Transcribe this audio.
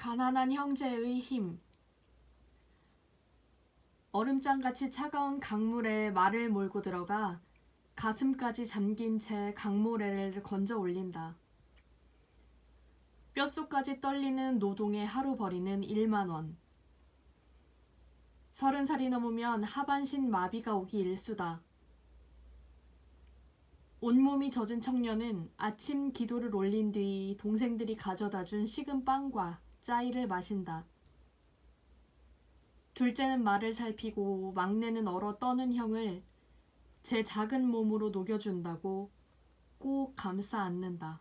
가난한 형제의 힘. 얼음장같이 차가운 강물에 말을 몰고 들어가 가슴까지 잠긴 채 강모래를 건져 올린다. 뼛속까지 떨리는 노동의 하루 벌이는 1만 원. 서른 살이 넘으면 하반신 마비가 오기 일수다. 온몸이 젖은 청년은 아침 기도를 올린 뒤 동생들이 가져다 준 식은 빵과 짜이를 마신다. 둘째는 말을 살피고 막내는 얼어 떠는 형을 제 작은 몸으로 녹여준다고 꼭 감싸 안는다.